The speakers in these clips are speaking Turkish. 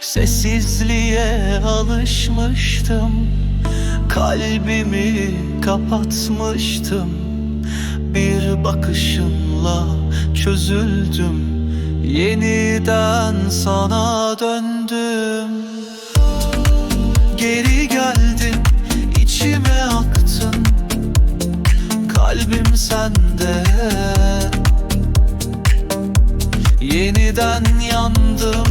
Sessizliğe alışmıştım. Kalbimi kapatmıştım. Bir bakışınla çözüldüm. Yeniden sana döndüm. Geri geldin içime aktın. Kalbim sende. Yeniden yandım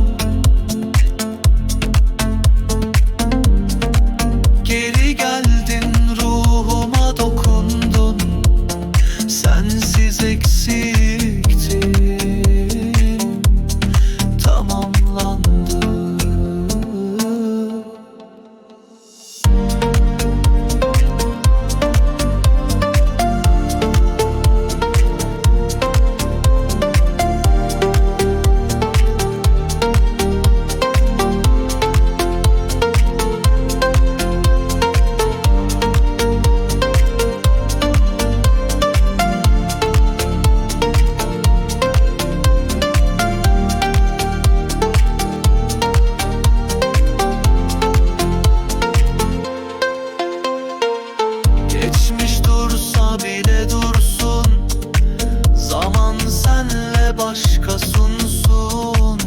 başka sunsun.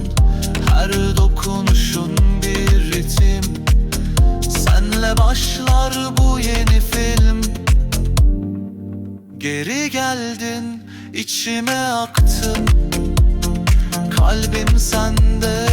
Her dokunuşun bir ritim. Senle başlar bu yeni film. Geri geldin içime aktın. Kalbim sende